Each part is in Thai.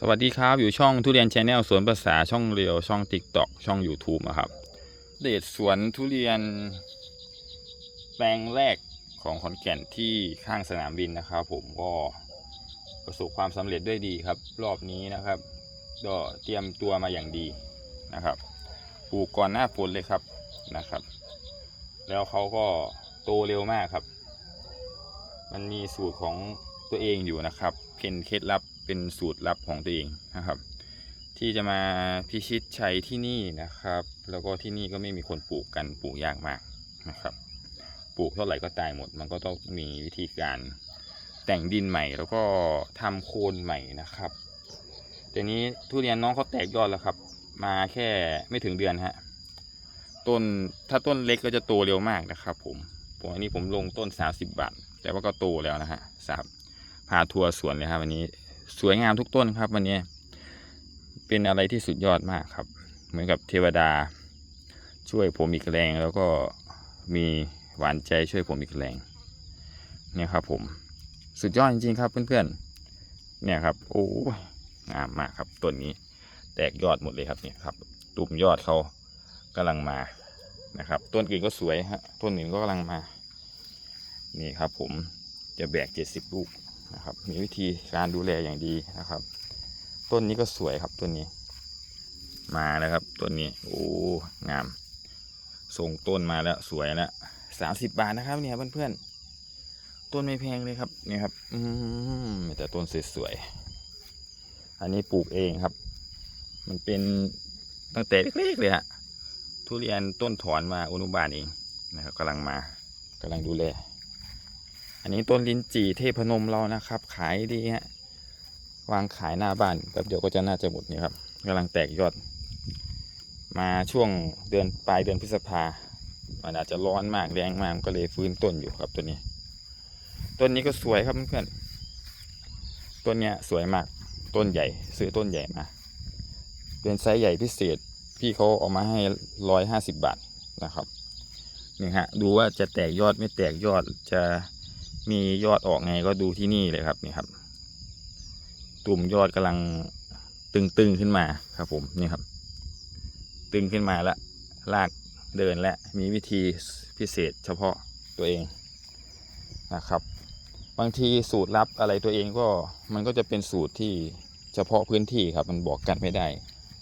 สวัสดีครับ อยู่ช่องทุเรียนชแนลสวนภาษาช่องเรียว ช่อง t ิ k t o k ช่อง YouTube อะครับ เดทสวนทุเรียน แปลงแรกของขอนแก่นที่ข้างสนามบินนะครับ ผมก็ประสบความสำเร็จด้วยดีครับ รอบนี้นะครับก็เตรียมตัวมาอย่างดีนะครับปลูกก่อนหน้าฝนเลยครับนะครับ แล้วเขาก็โตเร็วมากครับ มันมีสูตรของตัวเองอยู่นะครับเป็นเคล็ดลับ เป็นสูตรลับของตัวเองนะครับ ที่จะมาพิชิตชัยที่นี่นะครับ แล้วก็ที่นี่ก็ไม่มีคนปลูกกันปลูกยากมากนะครับ ปลูกเท่าไหร่ก็ตายหมด มันก็ต้องมีวิธีการแต่งดินใหม่แล้วก็ทำโคนใหม่นะครับแต่นี้ทุเรียนน้องเขาแตกยอดแล้วครับ มาแค่ไม่ถึงเดือนฮะต้นถ้าต้นเล็กก็จะโตเร็วมากนะครับ ผมผมอันนี้ผมลงต้น30บาท แต่ว่าก็โตแล้วนะฮะสามพาทัวร์สวนเลยครับวันนี้ สวยงามทุกต้นครับวันนี้ เป็นอะไรที่สุดยอดมากครับ เหมือนกับเทวดา ช่วยผมอีกแรง แล้วก็มีหวานใจช่วยผมอีกแรงเนี่ยครับ ผมสุดยอดจริงๆครับเพื่อนๆเนี่ยครับ โอ้งามมากครับต้นนี้ แตกยอดหมดเลยครับเนี่ยครับตุ่มยอดเขากำลังมานะครับ ต้นอื่นก็สวยฮะต้นอื่นก็กำลังมา นี่ครับ ผมจะแบกเจ็ดสิบลูก นะครับ มีวิธีการดูแลอย่างดีนะครับ ต้นนี้ก็สวยครับต้นนี้ มาแล้วครับต้นนี้ โอ้งามส่งต้นมาแล้วสวยแล้วสามสิบบาทนะครับ เนี่ยเพื่อนๆต้นไม่แพงเลยครับเนี่ยครับ อืมแต่ต้นสวยๆอันนี้ปลูกเองครับ มันเป็นตั้งแต่เล็กๆเลยฮะทุเรียนต้นถอนมาอนุบาลเองนะครับกำลังมากำลังดูแล อันนี้ต้นลิ้นจี่เทพนมเรานะครับ ขายดีฮะวางขายหน้าบ้านแป๊บเดียวก็จะน่าจะหมดนี่ครับกำลังแตกยอด มาช่วงเดือนปลายเดือนพฤษภามันอาจจะร้อนมากแรงมากก็เลยฟื้นต้นอยู่ครับตัวนี้ต้นนี้ก็สวยครับเพื่อนๆต้นเนี้ยสวยมากต้นใหญ่ ซื้อต้นใหญ่มา เป็นไซส์ใหญ่พิเศษ พี่เขาเอามาให้ร้อยห้าสิบบาทนะครับนี่ฮะดูว่าจะแตกยอดไม่แตกยอดจะ มียอดออกไงก็ดูที่นี่เลยครับนี่ครับ ตุ่มยอดกำลังตึงๆขึ้นมาครับผมนี่ครับ ตึงขึ้นมาแล้วลากเดินและมีวิธีพิเศษเฉพาะตัวเองนะครับ บางทีสูตรลับอะไรตัวเองก็มันก็จะเป็นสูตรที่เฉพาะพื้นที่ครับ มันบอกกันไม่ได้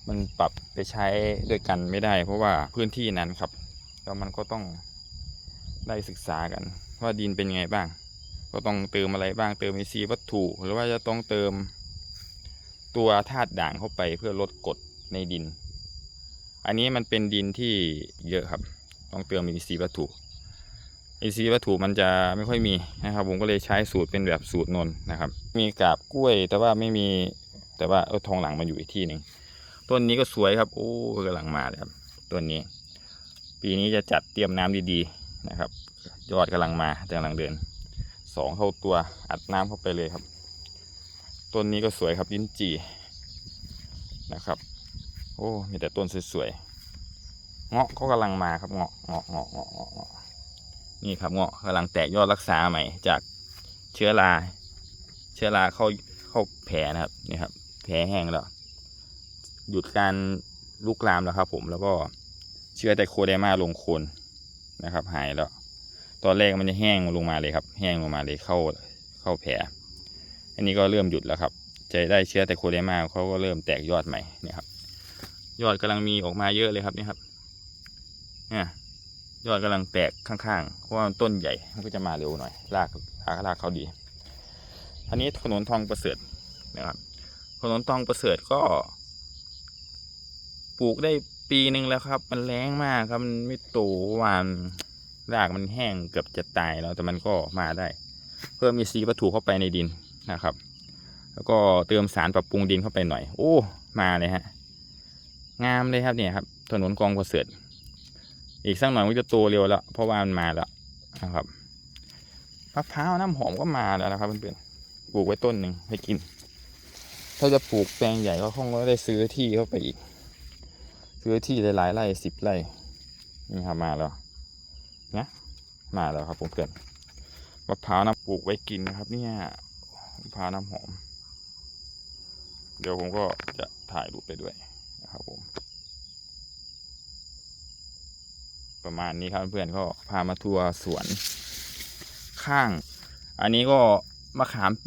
มันปรับไปใช้ด้วยกันไม่ได้ เพราะว่าพื้นที่นั้นครับแล้วมันก็ต้องได้ศึกษากันว่าดินเป็นยังไงบ้าง ก็ต้องเติมอะไรบ้างเติมอินทรีวัตถุ หรือว่าจะต้องเติมตัวธาตุด่างเข้าไปเพื่อลดกรดในดิน อันนี้มันเป็นดินที่เยอะครับ ต้องเติมอินทรีย์วัตถุอินทรีย์วัตถุมันจะไม่ค่อยมีนะครับ ผมก็เลยใช้สูตรเป็นแบบสูตรนนนะครับ มีกาบกล้วย แต่ว่าไม่มีแต่ว่าเออทองหลังมันอยู่อีกที่หนึ่งต้นนี้ก็สวยครับโอ้กำลังมาเลยครับต้นนี้ ปีนี้จะจัดเตรียมน้ำดีๆนะครับ ยอดกำลังมาแต่กำลังเดิน สองเท่าตัวอัดน้ำเข้าไปเลยครับ ต้นนี้ก็สวยครับลิ้นจี่นะครับ โอ้มีแต่ต้นสวยๆเงาะก็กำลังมาครับเงาะเงาะเงาะเงาะเงาะเงาะนี่ครับเงาะกำลังแตกยอดรักษาใหม่จากเชื้อราเชื้อราเข้าเข้าแผลนะครับนี่ครับ แผลแห้งแล้วหยุดการลุกลามแล้วครับผมแล้วก็เชื้อไตโคเดมาลงโคนนะครับ หายแล้ว ตอนแรกมันจะแห้งลงมาเลยครับ แห้งลงมาเลยเข้าเข้าแผล อันนี้ก็เริ่มหยุดแล้วครับ จะได้เชื้อแต่โคเดมาเขาก็เริ่มแตกยอดใหม่เนี่ยครับ ยอดกำลังมีออกมาเยอะเลยครับนี่ครับเนี่ยยอดกำลังแตกข้างๆ เพราะว่าต้นใหญ่ มันก็จะมาเร็วหน่อย รากรากรากเขาดี อันนี้ถนนทองประเสริฐนะครับ ถนนทองประเสริฐก็ ปลูกได้ปีหนึ่งแล้วครับ มันแรงมากครับ มันไม่โตหวาน รากมันแห้งเกือบจะตายแล้วแต่มันก็มาได้ เพิ่มมีซีวัตถุเข้าไปในดินนะครับ แล้วก็เติมสารปรับปรุงดินเข้าไปหน่อย โอ้ มาเลยฮะ งามเลยครับเนี่ยครับ ถนนกองประเสริฐอีกสักหน่อยมันจะโตเร็วแล้ว เพราะว่ามันมาแล้วนะครับมะพร้าวน้ำหอมก็มาแล้วนะครับเพื่อนๆปลูกไว้ต้นหนึ่งให้กิน ถ้าจะปลูกแปลงใหญ่ก็คงได้ซื้อที่เข้าไปอีก ซื้อที่หลายๆไร่สิบไร่นี่ครับมาแล้ว นะมาแล้วครับผมเพื่อนมะพร้าวน้ำปลูกไว้กินนะครับ เนี่ยมะพร้าวน้ำหอม เดี๋ยวผมก็จะถ่ายรูปไปด้วยนะครับผม ประมาณนี้ครับเพื่อนก็พามาทัวร์สวนข้าง อันนี้ก็มะขาม